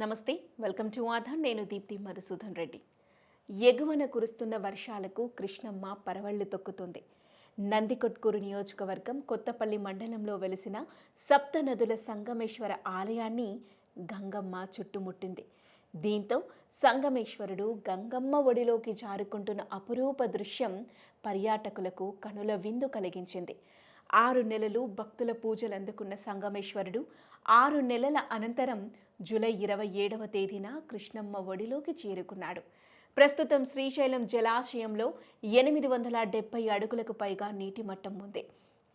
నమస్తే welcome to Aadhaar. నేను దీప్తి మధుసూదన్ రెడ్డి. ఎగువన కురుస్తున్న వర్షాలకు కృష్ణమ్మ పరవళ్ళు తొక్కుతుంది. నందికొట్కూరు నియోజకవర్గం కొత్తపల్లి మండలంలో వెలిసిన సప్త నదుల సంగమేశ్వర ఆలయాన్ని గంగమ్మ చుట్టుముట్టింది. దీంతో సంగమేశ్వరుడు గంగమ్మ ఒడిలోకి జారుకుంటున్న అపురూప దృశ్యం పర్యాటకులకు కనుల విందు కలిగించింది. ఆరు నెలలు భక్తుల పూజలు అందుకున్న సంగమేశ్వరుడు ఆరు నెలల అనంతరం జూలై ఇరవై ఏడవ తేదీన కృష్ణమ్మ ఒడిలోకి చేరుకున్నాడు. ప్రస్తుతం శ్రీశైలం జలాశయంలో ఎనిమిది వందల డెబ్బై అడుగులకు పైగా నీటి మట్టం ఉంది.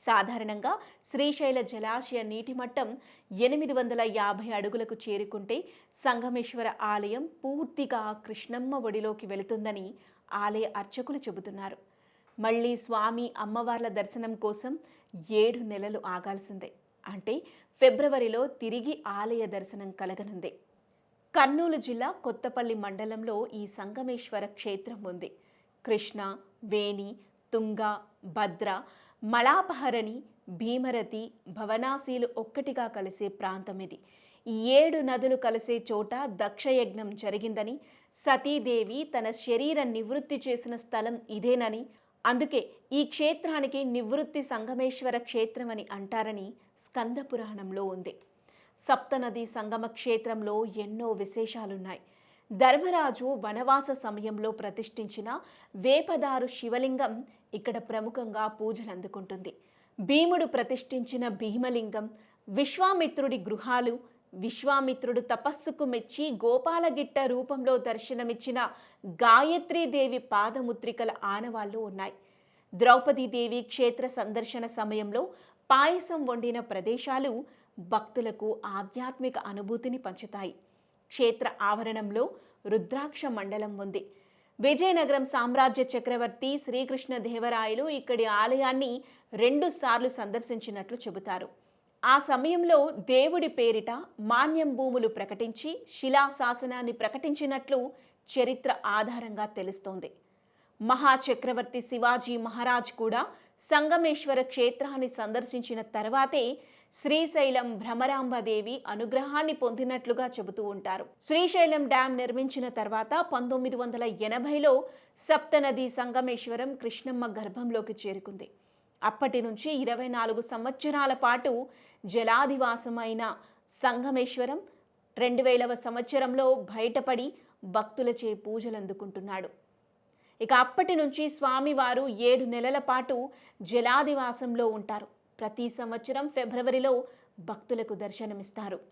సాధారణంగా శ్రీశైల జలాశయ నీటి మట్టం ఎనిమిది వందల యాభై అడుగులకు చేరుకుంటే సంగమేశ్వర ఆలయం పూర్తిగా కృష్ణమ్మ ఒడిలోకి వెళుతుందని ఆలయ అర్చకులు చెబుతున్నారు. మళ్ళీ స్వామి అమ్మవార్ల దర్శనం కోసం ఏడు నెలలు ఆగాల్సిందే. అంటే ఫిబ్రవరిలో తిరిగి ఆలయ దర్శనం కలగనుంది. కర్నూలు జిల్లా కొత్తపల్లి మండలంలో ఈ సంగమేశ్వర క్షేత్రం ఉంది. కృష్ణ వేణి తుంగ భద్ర మలాపహరణి భీమరతి భవనాశీలు ఒక్కటిగా కలిసే ప్రాంతం ఇది. ఈ ఏడు నదులు కలిసే చోట దక్షయజ్ఞం జరిగిందని సతీదేవి తన శరీర నివృత్తి చేసిన స్థలం ఇదేనని అందుకే ఈ క్షేత్రానికి నివృత్తి సంగమేశ్వర క్షేత్రం అని అంటారని స్కంద పురాణంలో ఉంది. సప్తనది సంగమ క్షేత్రంలో ఎన్నో విశేషాలున్నాయి. ధర్మరాజు వనవాస సమయంలో ప్రతిష్ఠించిన వేపదారు శివలింగం ఇక్కడ ప్రముఖంగా పూజలు అందుకుంటుంది. భీముడు ప్రతిష్ఠించిన భీమలింగం విశ్వామిత్రుడి గృహాలు విశ్వామిత్రుడు తపస్సుకు మెచ్చి గోపాలగిట్ట రూపంలో దర్శనమిచ్చిన గాయత్రీదేవి పాదముద్రికల ఆనవాళ్ళు ఉన్నాయి. ద్రౌపదీదేవి క్షేత్ర సందర్శన సమయంలో పాయసం వండిన ప్రదేశాలు భక్తులకు ఆధ్యాత్మిక అనుభూతిని పంచుతాయి. క్షేత్ర ఆవరణంలో రుద్రాక్ష మండలం ఉంది. విజయనగరం సామ్రాజ్య చక్రవర్తి శ్రీకృష్ణదేవరాయలు ఇక్కడి ఆలయాన్ని రెండుసార్లు సందర్శించినట్లు చెబుతారు. ఆ సమయంలో దేవుడి పేరిట మాన్యం భూములు ప్రకటించి శిలాశాసనాన్ని ప్రకటించినట్లు చరిత్ర ఆధారంగా తెలుస్తోంది. మహాచక్రవర్తి శివాజీ మహారాజ్ కూడా సంగమేశ్వర క్షేత్రాన్ని సందర్శించిన తర్వాతే శ్రీశైలం భ్రమరాంబదేవి అనుగ్రహాన్ని పొందినట్లుగా చెబుతూ ఉంటారు. శ్రీశైలం డ్యాం నిర్మించిన తర్వాత పంతొమ్మిది వందల ఎనభైలో సప్తనది సంగమేశ్వరం కృష్ణమ్మ గర్భంలోకి చేరుకుంది. అప్పటి నుంచి ఇరవై నాలుగు సంవత్సరాల పాటు జలాధివాసమైన సంగమేశ్వరం రెండు వేలవ సంవత్సరంలో బయటపడి భక్తులచే పూజలు అందుకుంటున్నాడు. ఇక అప్పటి నుంచి స్వామివారు ఏడు నెలల పాటు జలాదివాసంలో ఉంటారు. ప్రతి సంవత్సరం ఫిబ్రవరిలో భక్తులకు దర్శనమిస్తారు.